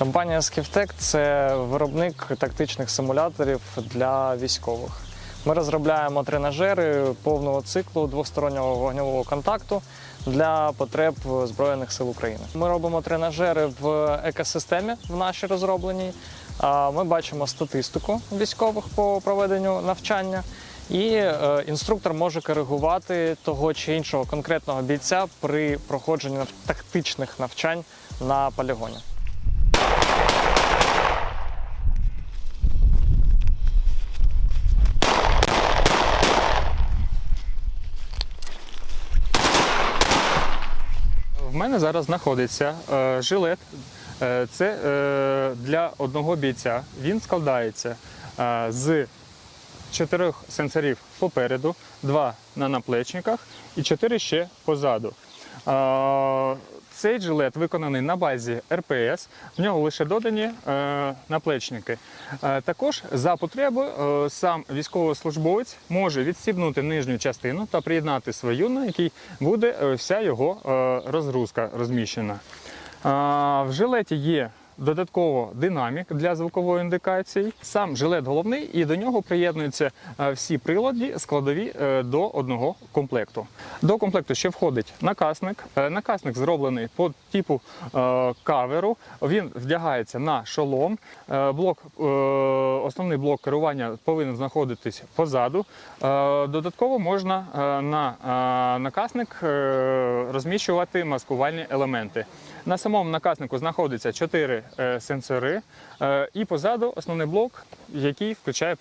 Компанія Skiftek – це виробник тактичних симуляторів для військових. Ми розробляємо тренажери повного циклу двостороннього вогневого контакту для потреб Збройних сил України. Ми робимо тренажери в екосистемі в нашій розробленій. Ми бачимо статистику військових по проведенню навчання. І е, інструктор може коригувати того чи іншого конкретного бійця при проходженні тактичних навчань на полігоні. Мене зараз знаходиться е, жилет. Е, це е, для одного бійця. Він складається з чотирьох сенсорів попереду, два на наплечниках і чотири ще позаду. Цей жилет виконаний на базі РПС, в нього лише додані е, наплечники. Е, також за потреби е, сам військовослужбовець може відстібнути нижню частину та приєднати свою, на якій буде е, вся його е, розгрузка розміщена. Е, в жилеті є додатково динамік для звукової індикації. Сам жилет головний, і до нього приєднуються е, всі прилади складові е, до одного комплекту. До комплекту ще входить накасник. Е, Накасник зроблений по типу каверу. Він вдягається на шолом. Блок, основний блок керування повинен знаходитись позаду. Додатково можна на накасник розміщувати маскувальні елементи. На самому накаснику знаходиться 4 сенсори, е, і позаду основний блок, який включає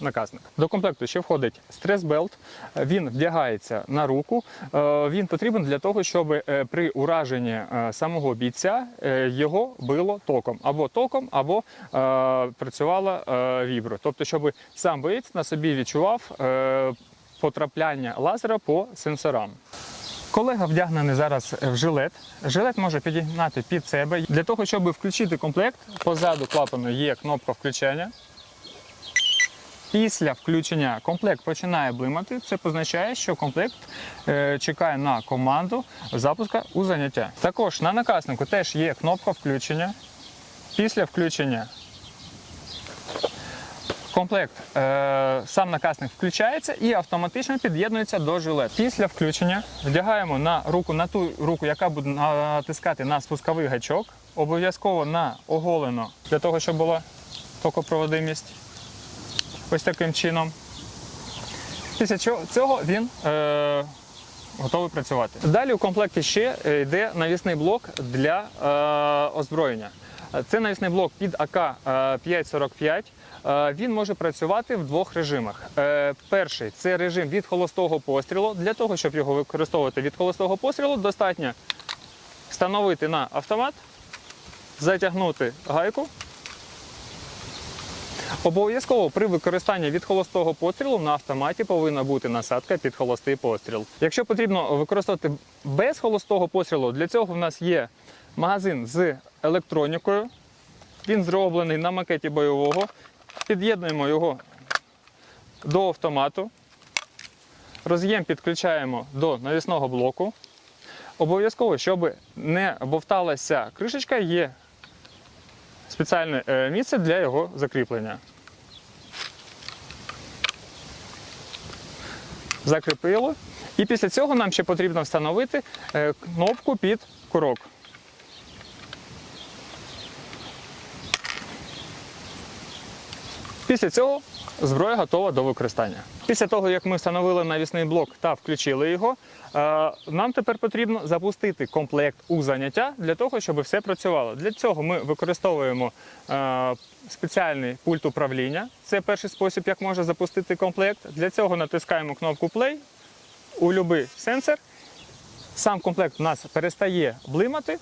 накасник. До комплекту ще входить стрес-белт. Е, Він вдягається на руку. Е, Він потрібен для того, щоб е, при ураженні е, самого бійця е, його било током або током, або е, працювала е, вібро. Тобто, щоб сам боєць на собі відчував е, потрапляння лазера по сенсорам. Колега вдягнений зараз в жилет. Жилет може підігнати під себе. Для того, щоб включити комплект, позаду клапану є кнопка включення. Після включення комплект починає блимати. Це позначає, що комплект е, чекає на команду запуска у заняття. Також на накаснику теж є кнопка включення. Після включення комплект, е, сам накасник включається і автоматично під'єднується до жилет. Після включення вдягаємо на руку на ту руку, яка буде натискати на спусковий гачок. Обов'язково на оголено для того, щоб була токопроводимість. Ось таким чином. Після цього він е, готовий працювати. Далі у комплекті ще е, йде навісний блок для е, озброєння. Це навісний блок під АК е, 545. Е, Він може працювати в двох режимах. Е, Перший це режим від холостого пострілу. Для того, щоб його використовувати від холостого пострілу, достатньо встановити на автомат, затягнути гайку Обов'язково при використанні від холостого пострілу на автоматі повинна бути насадка під холостий постріл. Якщо потрібно використовувати без холостого пострілу, для цього в нас є магазин з електронікою. Він зроблений на макеті бойового. Під'єднуємо його до автомату. Роз'єм підключаємо до навісного блоку. Обов'язково, щоб не бовталася кришечка, є спеціальне е, місце для його закріплення. Закріпило. І після цього нам ще потрібно встановити е, кнопку під курок. Після цього зброя готова до використання. Після того, як ми встановили навісний блок та включили його, е, нам тепер потрібно запустити комплект у заняття для того, щоб все працювало. Для цього ми використовуємо е, спеціальний пульт управління. Це перший спосіб, як можна запустити комплект. Для цього натискаємо кнопку Play у будь-який сенсор. Сам комплект у нас перестає блимати,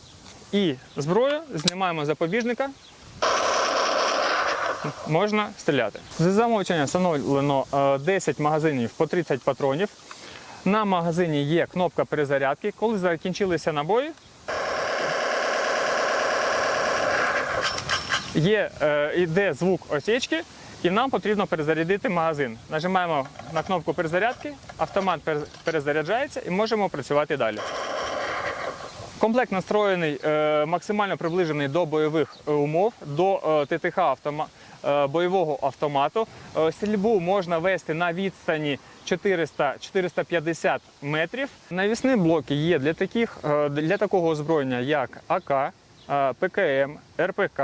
і зброю знімаємо запобіжника можна стріляти. За замовчення встановлено е, 10 магазинів по 30 патронів. На магазині є кнопка перезарядки. Коли закінчилися набої, є, е, йде звук осічки, і нам потрібно перезарядити магазин. Нажимаємо на кнопку перезарядки, автомат перезаряджається і можемо працювати далі. Комплект настроєний е, максимально приближений до бойових е, умов, до е, ТТХ автома, е, бойового автомату. Е, Стрільбу можна вести на відстані 400-450 метрів. Навісні блоки є для таких е, для такого озброєння, як АК, е, ПКМ, РПК.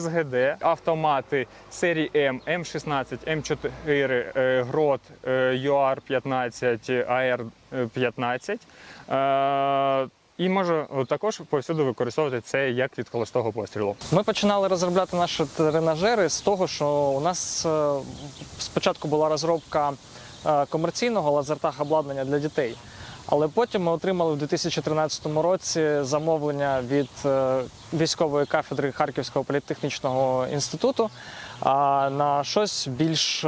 СГД, автомати серії М, М16, М4, е, ГРОТ, е, ЮАР-15, АР-15. І може також повсюди використовувати це як від холостого пострілу. Ми починали розробляти наші тренажери з того, що у нас е, спочатку була розробка е, комерційного лазертаг обладнання для дітей. Але потім ми отримали в 2013 році замовлення від е, військової кафедри Харківського політехнічного інституту на щось більш,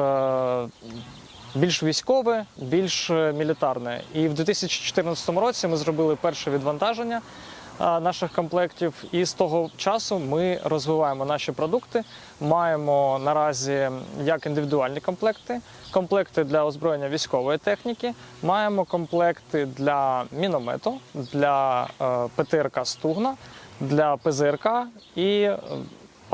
більш військове, більш е, мілітарне. І в 2014 році ми зробили перше відвантаження наших комплектів. І з того часу ми розвиваємо наші продукти. Маємо наразі як індивідуальні комплекти, комплекти для озброєння військової техніки, маємо комплекти для міномету, для е, ПТРК Стугна, для ПЗРК і е,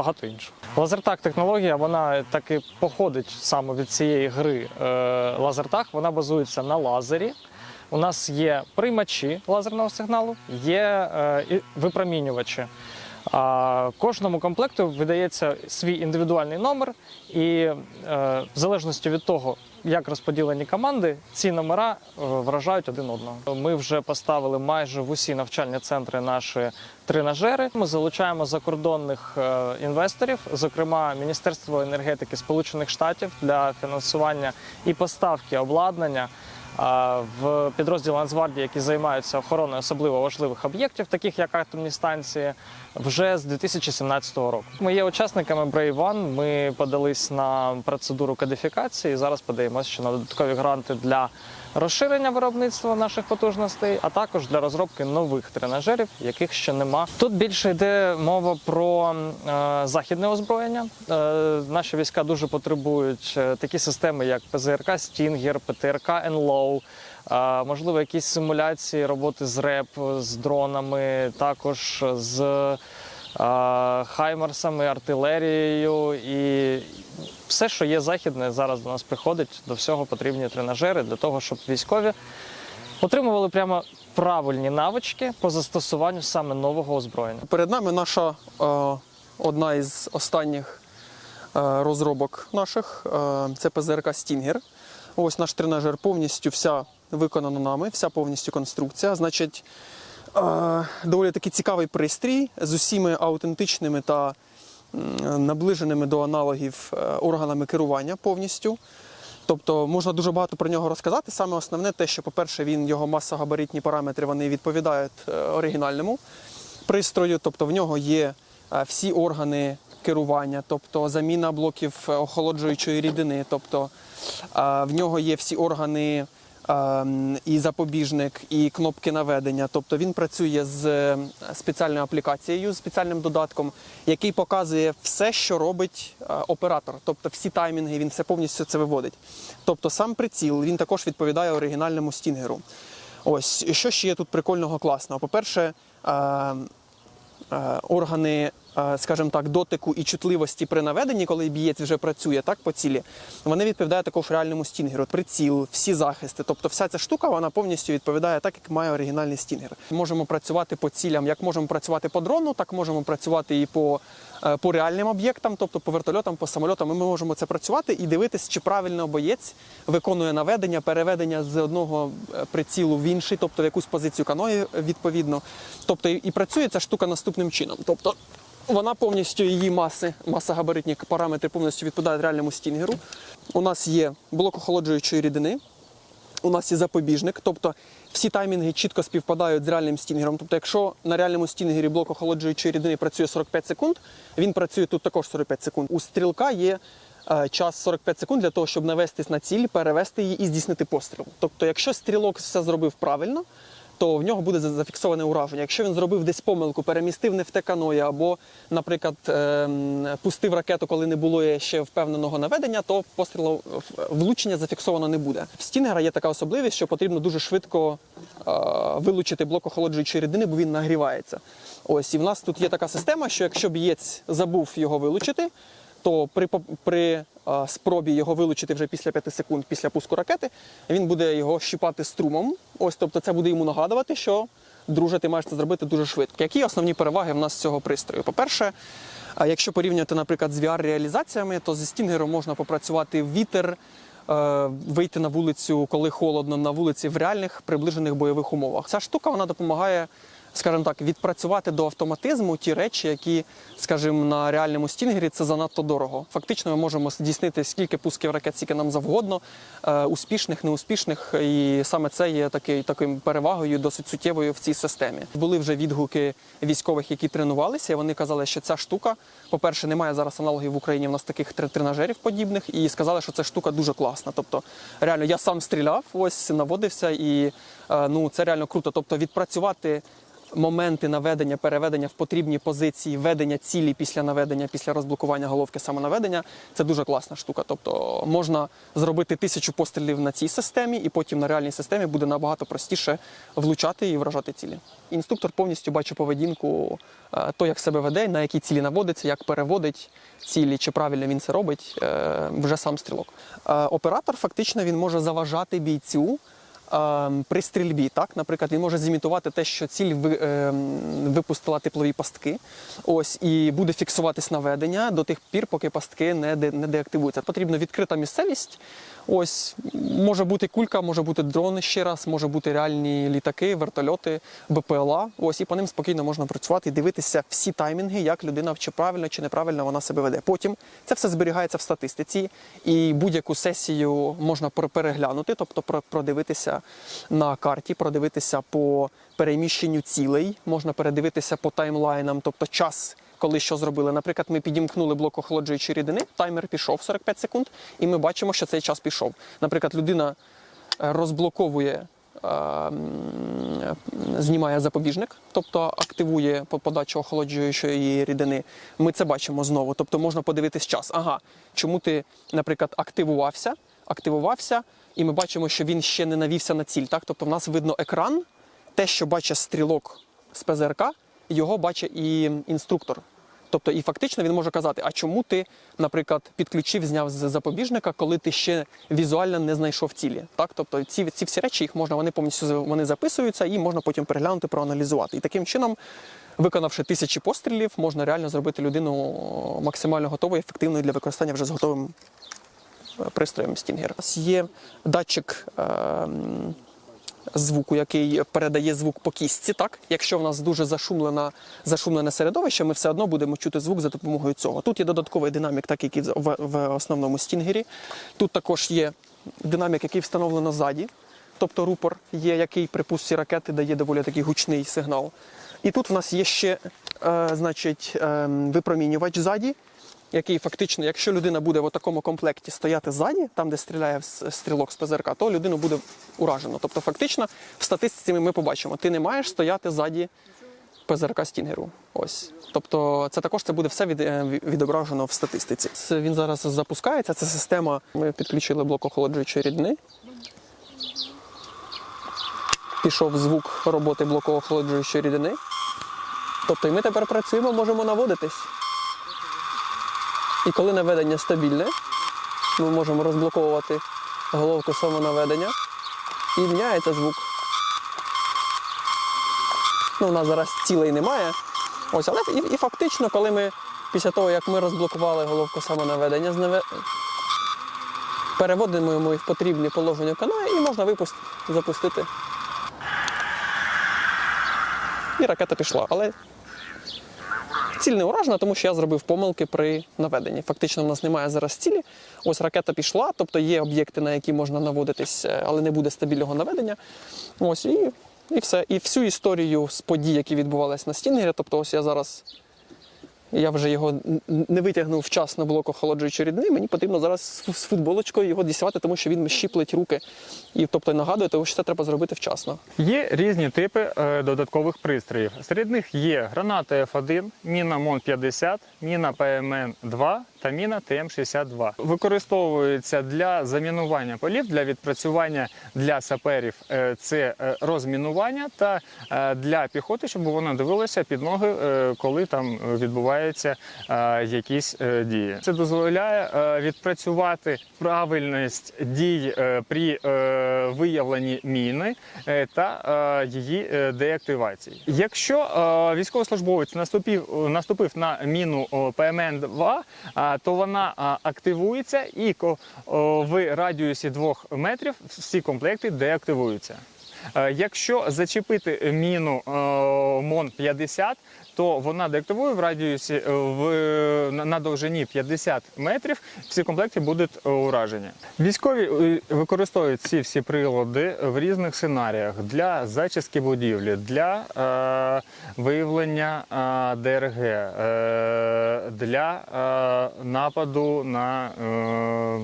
багато іншого. Лазертак технологія вона таки походить саме від цієї гри лазертак. лазертаг. Вона базується на лазері. У нас є приймачі лазерного сигналу, є е, випромінювачі. Кожному комплекту видається свій індивідуальний номер, і е, в залежності від того, як розподілені команди, ці номера е, вражають один одного. Ми вже поставили майже в усі навчальні центри наші тренажери. Ми залучаємо закордонних е, інвесторів, зокрема Міністерство енергетики Сполучених Штатів для фінансування і поставки обладнання. В підрозділ Нацгвардії, які займаються охороною особливо важливих об'єктів, таких як атомні станції, вже з 2017 року. Ми є учасниками Brave One, Ми подались на процедуру кодифікації. Зараз подаємося ще на додаткові гранти для розширення виробництва наших потужностей, а також для розробки нових тренажерів, яких ще нема. Тут більше йде мова про е, західне озброєння. Е, наші війська дуже потребують е, такі системи, як ПЗРК Стінгер, ПТРК Енлоу. Можливо, якісь симуляції роботи з РЕП, з дронами, також з хаймерсами, артилерією і все, що є західне, зараз до нас приходить. До всього потрібні тренажери для того, щоб військові отримували прямо правильні навички по застосуванню саме нового озброєння. Перед нами наша е, одна із останніх е, розробок наших е, це ПЗРК Стінгер. Ось наш тренажер повністю вся виконана нами, вся повністю конструкція. Значить, доволі таки цікавий пристрій з усіми аутентичними та наближеними до аналогів е, органами керування повністю. Тобто можна дуже багато про нього розказати. Саме основне те, що, по-перше, він його масогабаритні параметри вони відповідають е, оригінальному пристрою, тобто в нього є е, всі органи керування, тобто заміна блоків охолоджуючої рідини, тобто в нього є всі органи. Е, І запобіжник, і кнопки наведення. Тобто він працює з е, спеціальною аплікацією, з спеціальним додатком, який показує все, що робить е, оператор. Тобто всі таймінги, він все повністю це виводить. Тобто сам приціл він також відповідає оригінальному стінгеру. Ось що ще є тут прикольного класного. По-перше, е, е, органи, скажімо так, дотику і чутливості при наведенні, коли бієць вже працює так по цілі, вони відповідають також реальному стінгеру. Приціл, всі захисти. Тобто вся ця штука вона повністю відповідає так, як має оригінальний стінгер. Можемо працювати по цілям, як можемо працювати по дрону, так можемо працювати і по, е, по реальним об'єктам, тобто по вертольотам, по самольотам. І Ми можемо це працювати і дивитись, чи правильно боєць виконує наведення, переведення з одного е, прицілу в інший, тобто в якусь позицію каної відповідно. Тобто і працює ця штука наступним чином. Тобто вона повністю її маси, маса-габаритні параметри повністю відповідають реальному стінгеру. У нас є блок охолоджуючої рідини, у нас є запобіжник, тобто всі таймінги чітко співпадають з реальним стінгером. Тобто, якщо на реальному стінгері блок охолоджуючої рідини працює 45 секунд, він працює тут також 45 секунд. У стрілка є е, час 45 секунд для того, щоб навестись на ціль, перевести її і здійснити постріл. Тобто, якщо стрілок все зробив правильно, то в нього буде зафіксоване ураження. Якщо він зробив десь помилку, перемістив не в те каноє, або, наприклад, ем, пустив ракету, коли не було ще впевненого наведення, то пострілу влучення зафіксовано не буде. В Стінгера є така особливість, що потрібно дуже швидко е, вилучити блок охолоджуючої рідини, бо він нагрівається. Ось і в нас тут є така система, що якщо б'єць забув його вилучити, то при, при спробі його вилучити вже після 5 секунд після пуску ракети, він буде його щіпати струмом. Ось, тобто, це буде йому нагадувати, що друже, ти маєш це зробити дуже швидко. Які основні переваги в нас з цього пристрою? По-перше, якщо порівнювати, наприклад, з VR-реалізаціями, то зі стінгером можна попрацювати в вітер, е, вийти на вулицю, коли холодно, на вулиці в реальних приближених бойових умовах. Ця штука вона допомагає, скажімо так, відпрацювати до автоматизму ті речі, які, скажімо, на реальному стінгері це занадто дорого. Фактично, ми можемо здійснити скільки пусків ракет, скільки нам завгодно, е, успішних, неуспішних, і саме це є такий, таким перевагою досить суттєвою в цій системі. Були вже відгуки військових, які тренувалися, і вони казали, що ця штука, по-перше, немає зараз аналогів в Україні. В нас таких тре- тренажерів подібних, і сказали, що ця штука дуже класна. Тобто, реально, я сам стріляв, ось наводився, і е, ну це реально круто. Тобто, відпрацювати. Моменти наведення, переведення в потрібні позиції, ведення цілі після наведення, після розблокування головки самонаведення це дуже класна штука. Тобто можна зробити тисячу пострілів на цій системі, і потім на реальній системі буде набагато простіше влучати і вражати цілі. Інструктор повністю бачить поведінку, е, то як себе веде, на які цілі наводиться, як переводить цілі, чи правильно він це робить, е, вже сам стрілок. Е, Оператор фактично він може заважати бійцю при стрільбі, так, наприклад, він може зімітувати те, що ціль ви, ем, випустила теплові пастки. Ось і буде фіксуватись наведення до тих пір, поки пастки не, де, не деактивуються. Потрібна відкрита місцевість. Ось може бути кулька, може бути дрон ще раз, може бути реальні літаки, вертольоти, БПЛА. Ось і по ним спокійно можна працювати і дивитися всі таймінги, як людина чи правильно чи неправильно вона себе веде. Потім це все зберігається в статистиці, і будь-яку сесію можна переглянути, тобто про- продивитися на карті, продивитися по переміщенню цілей, можна передивитися по таймлайнам, тобто час. Коли що зробили, наприклад, ми підімкнули блок охолоджуючої рідини, таймер пішов 45 секунд, і ми бачимо, що цей час пішов. Наприклад, людина е, розблоковує, е, знімає запобіжник, тобто активує по- подачу охолоджуючої рідини. Ми це бачимо знову. Тобто можна подивитись час. Ага, чому ти, наприклад, активувався, активувався, і ми бачимо, що він ще не навівся на ціль. Так? Тобто в нас видно екран, те, що бачить стрілок з ПЗРК, його бачить і інструктор. Тобто, і фактично він може казати, а чому ти, наприклад, підключив, зняв з запобіжника, коли ти ще візуально не знайшов цілі. Так, тобто ці, ці всі речі їх можна, вони повністю вони записуються і можна потім переглянути, проаналізувати. І таким чином, виконавши тисячі пострілів, можна реально зробити людину максимально готовою, ефективною для використання вже з готовим е, пристроєм Стінгер. У нас є датчик. е, звуку, який передає звук по кістці. Так, якщо в нас дуже зашумлена, зашумлене середовище, ми все одно будемо чути звук за допомогою цього. Тут є додатковий динамік, так як і в, в основному стінгері. Тут також є динамік, який встановлено ззаді. Тобто рупор є, який при пустці ракети дає доволі такий гучний сигнал. І тут в нас є ще е, значить, е, випромінювач ззаді, який фактично, якщо людина буде в такому комплекті стояти ззаді, там де стріляє стрілок з ПЗРК, то людину буде уражено. Тобто, фактично, в статистиці ми побачимо, ти не маєш стояти ззаді ПЗРК Стінгеру. Ось. Тобто, це також це буде все від, е, відображено в статистиці. Він зараз запускається. Це система. Ми підключили блок охолоджуючої рідини. Пішов звук роботи блоку охолоджуючої рідини. Тобто, і ми тепер працюємо, можемо наводитись. І коли наведення стабільне, ми можемо розблоковувати головку самонаведення і міняється звук. Ну, у нас зараз цілей немає. Ось, але і, і фактично, коли ми після того, як ми розблокували головку самонаведення, знаве... переводимо йому в потрібне положення каналу і можна випуск... запустити. І ракета пішла. Але Ціль не уражена, тому що я зробив помилки при наведенні. Фактично, в нас немає зараз цілі. Ось ракета пішла, тобто є об'єкти, на які можна наводитись, е, але не буде стабільного наведення. Ось і, і все. І всю історію з подій, які відбувалися на Стінгері, тобто ось я зараз я вже його не витягнув вчасно блок охолоджуючи рідини. Мені потрібно зараз з футболочкою його дісувати, тому що він щіплить руки і тобто нагадує, тому що це треба зробити вчасно. Є різні типи е, додаткових пристроїв. Серед них є гранати F1, міна Мон 50, міна ПМН 2 Таміна ТМ62 використовується для замінування полів для відпрацювання для саперів. Е, це е, розмінування та е, для піхоти, щоб вона дивилася під ноги, коли там відбуваються якісь дії. Це дозволяє відпрацювати правильність дій при виявленні міни та її деактивації. Якщо військовослужбовець наступив наступив на міну ПМН 2 то вона активується і в радіусі 2 метрів всі комплекти деактивуються. Е, Якщо зачепити міну е, МОН-50, то вона деактивує в радіусі е, в, на, довжині 50 метрів, всі комплекти будуть е, уражені. Військові е, використовують ці всі прилади в різних сценаріях для зачистки будівлі, для е, виявлення е, ДРГ, е, для е, нападу на е,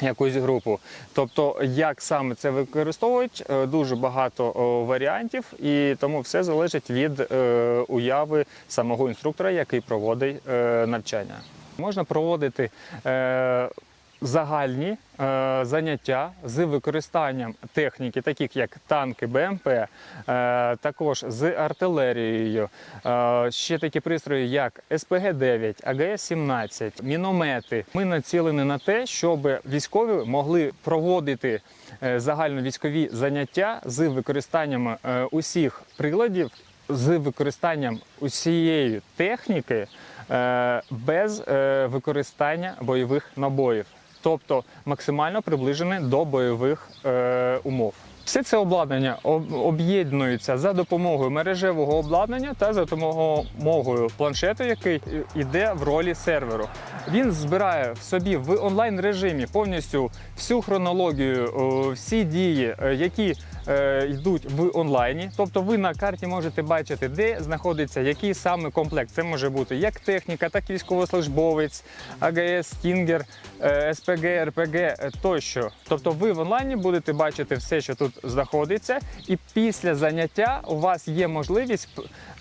якусь групу. Тобто, як саме це використовують, е, дуже багато варіантів, і тому все залежить від е, уяви самого інструктора, який проводить е, навчання. Можна проводити загальні е, заняття з використанням техніки, таких як танки, БМП, е, також з артилерією. Е, ще такі пристрої, як СПГ-9, АГС-17, міномети. Ми націлені на те, щоб військові могли проводити е, загальновійськові заняття з використанням е, усіх приладів, з використанням усієї техніки е, без використання бойових набоїв, тобто максимально приближене до бойових е, умов. Все це обладнання об'єднується за допомогою мережевого обладнання та за допомогою планшету, який йде в ролі серверу. Він збирає в собі в онлайн режимі повністю всю хронологію, всі дії, е, які йдуть в онлайні. Тобто ви на карті можете бачити, де знаходиться який саме комплект. Це може бути як техніка, так і військовослужбовець, АГС, Стінгер, е, СПГ, РПГ е, тощо. Тобто ви в онлайні будете бачити все, що тут знаходиться, і після заняття у вас є можливість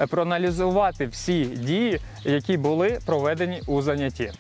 проаналізувати всі дії, які були проведені у занятті.